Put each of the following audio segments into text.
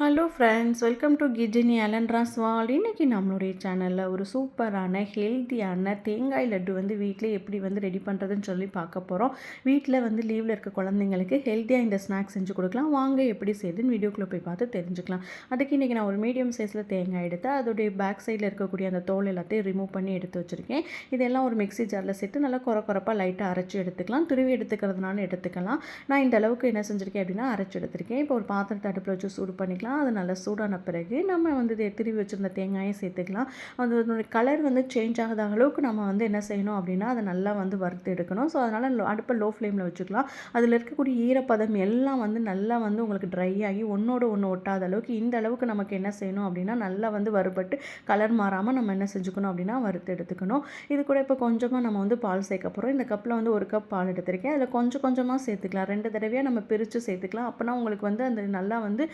Hello friends welcome to கிஜினி அலன்ராஸ் வால் இன்றைக்கி நம்மளுடைய சேனலில் ஒரு சூப்பரான ஹெல்த்தியான தேங்காய் லட்டு வந்து வீட்டில் எப்படி வந்து ரெடி பண்ணுறதுன்னு சொல்லி பார்க்க போகிறோம் வீட்டில் வந்து லீவில் இருக்க குழந்தைங்களுக்கு ஹெல்த்தியாக இந்த ஸ்நாக்ஸ் செஞ்சு கொடுக்கலாம். வாங்க எப்படி செய்யுதுன்னு வீடியோக்குள்ளே போய் பார்த்து தெரிஞ்சுக்கலாம். அதுக்கு இன்றைக்கி நான் ஒரு மீடியம் சைஸில் தேங்காய் எடுத்து அதோடைய பேக் சைடில் இருக்கக்கூடிய அந்த தோல் எல்லாத்தையும் ரிமூவ் பண்ணி எடுத்து வச்சுருக்கேன். இதெல்லாம் ஒரு மிக்ஸி ஜாரில் சேர்த்து நல்லா குறை குறப்பாக லைட்டாக அரைச்சி எடுத்துக்கலாம். துருவி எடுத்துக்கிறதுனால எடுத்துக்கலாம். நான் இந்த அளவுக்கு என்ன செஞ்சுருக்கேன் அப்படின்னா அரைச்சி எடுத்திருக்கேன். இப்போ ஒரு பாத்திரத்தை அடுப்பில் வச்சு சூடு பண்ணிக்கலாம். சேர்த்துக்கலாம் அது நல்லா சூடான பிறகு நம்ம வந்து இதை திருவி வச்சுருந்த தேங்காயை சேர்த்துக்கலாம். அதனுடைய கலர் வந்து சேஞ்ச் ஆகாத அளவுக்கு நம்ம வந்து என்ன செய்யணும் அப்படின்னா அதை நல்லா வந்து வறுத்து எடுக்கணும். ஸோ அதனால் அடுப்பை லோ ஃப்ளேமில் வச்சுக்கலாம். அதில் இருக்கக்கூடிய ஈரப்பதம் எல்லாம் வந்து நல்லா வந்து உங்களுக்கு ட்ரை ஆகி ஒன்றோட ஒன்று ஒட்டாத அளவுக்கு இந்த அளவுக்கு நமக்கு என்ன செய்யணும் அப்படின்னா நல்லா வந்து வறுபட்டு கலர் மாறாமல் நம்ம என்ன செஞ்சுக்கணும் அப்படின்னா வறுத்து எடுத்துக்கணும். இது கூட இப்போ கொஞ்சமாக நம்ம வந்து பால் சேர்க்க போகிறோம் இந்த கப்பில் வந்து ஒரு கப் பால் எடுத்திருக்கேன். அதில் கொஞ்சம் கொஞ்சமாக சேர்த்துக்கலாம். ரெண்டு தடவையாக நம்ம பிரித்து சேர்த்துக்கலாம். அப்போனா உங்களுக்கு வந்து அந்த நல்லா வந்து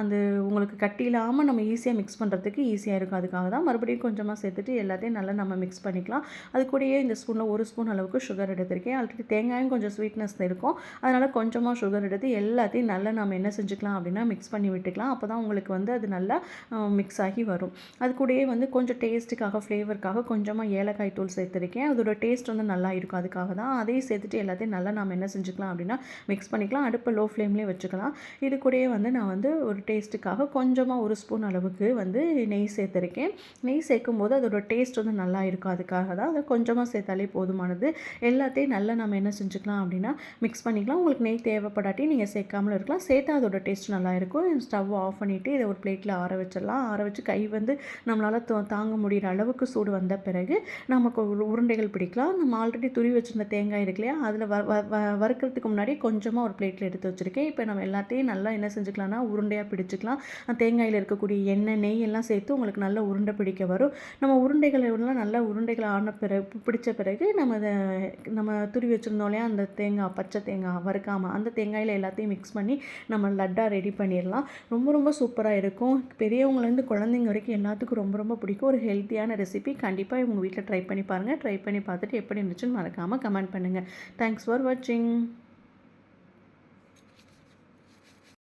அந்த உங்களுக்கு கட்டி இல்லாமல் நம்ம ஈஸியாக மிக்ஸ் பண்ணுறதுக்கு ஈஸியாக இருக்கும். அதுக்காக தான் மறுபடியும் கொஞ்சமாக சேர்த்துட்டு எல்லாத்தையும் நல்லா நம்ம மிக்ஸ் பண்ணிக்கலாம். அது கூடயே இந்த ஸ்பூனில் ஒரு ஸ்பூன் அளவுக்கு சுகர் எடுத்திருக்கேன். ஆல்ரெடி தேங்காயும் கொஞ்சம் ஸ்வீட்னஸ் இருக்கும். அதனால் கொஞ்சமாக சுகர் எடுத்து எல்லாத்தையும் நல்லா நம்ம என்ன செஞ்சுக்கலாம் அப்படின்னா மிக்ஸ் பண்ணி விட்டுக்கலாம். அப்போ தான் உங்களுக்கு வந்து அது நல்லா மிக்ஸ் ஆகி வரும். அது கூடயே வந்து கொஞ்சம் டேஸ்ட்டுக்காக ஃப்ளேவருக்காக கொஞ்சமாக ஏலக்காய் தூள் சேர்த்துருக்கேன். அதோட டேஸ்ட் வந்து நல்லா இருக்கும். அதுக்காக தான் அதையும் சேர்த்துட்டு எல்லாத்தையும் நல்லா நம்ம என்ன செஞ்சுக்கலாம் அப்படின்னா மிக்ஸ் பண்ணிக்கலாம். அடுப்பை லோ ஃப்ளேம்லேயே வச்சுக்கலாம். இது கூடயே வந்து நான் வந்து ஒரு டேஸ்ட்டுக்காக கொஞ்சமாக ஒரு ஸ்பூன் அளவுக்கு வந்து நெய் சேர்த்துருக்கேன். நெய் சேர்க்கும் போது அதோட டேஸ்ட் வந்து நல்லா இருக்கும். அதுக்காக தான் அதை கொஞ்சமாக சேர்த்தாலே போதுமானது. எல்லாத்தையும் நல்லா நம்ம என்ன செஞ்சுக்கலாம் அப்படின்னா மிக்ஸ் பண்ணிக்கலாம். உங்களுக்கு நெய் தேவைப்படாட்டி நீங்கள் சேர்க்காமலும் இருக்கலாம். சேர்த்தா அதோட டேஸ்ட் நல்லா இருக்கும். ஸ்டவ் ஆஃப் பண்ணிவிட்டு இதை ஒரு பிளேட்டில் ஆற வச்சிடலாம். ஆற வச்சு கை வந்து நம்மளால் தாங்க முடிகிற அளவுக்கு சூடு வந்த பிறகு நமக்கு உருண்டைகள் பிடிக்கலாம். நம்ம ஆல்ரெடி துரி வச்சுருந்த தேங்காய் இருக்கு இல்லையா அதில் வறுக்கிறதுக்கு முன்னாடி கொஞ்சமாக ஒரு பிளேட்டில் எடுத்து வச்சுருக்கேன். இப்போ நம்ம எல்லாத்தையும் நல்லா என்ன செஞ்சுக்கலாம்னா உருண்டையாக பிடிச்சிக்கலாம். தேங்காயில் இருக்கக்கூடிய எண்ணெய் நெய் எல்லாம் சேர்த்து உங்களுக்கு நல்ல உருண்டை பிடிக்க வரும். நம்ம உருண்டைகளை எல்லாம் நல்லா உருண்டைகளை ஆன பிறகு பிடிச்ச பிறகு நம்ம அதை நம்ம துருவி வச்சுருந்தோம் இல்லையா? அந்த தேங்காய் பச்சை தேங்காய் வறுக்காமல் அந்த தேங்காயில் எல்லாத்தையும் மிக்ஸ் பண்ணி நம்ம லட்டாக ரெடி பண்ணிடலாம். ரொம்ப ரொம்ப சூப்பராக இருக்கும். பெரியவங்கலேருந்து குழந்தைங்க வரைக்கும் எல்லாத்துக்கும் ரொம்ப ரொம்ப பிடிக்கும். ஒரு ஹெல்த்தியான ரெசிபி கண்டிப்பாக உங்கள் வீட்டில் ட்ரை பண்ணி பாருங்கள் ட்ரை பண்ணி பார்த்துட்டு எப்படி இருந்துச்சுன்னு மறக்காமல் கமெண்ட் பண்ணுங்கள் தேங்க்ஸ் ஃபார் வாட்சிங்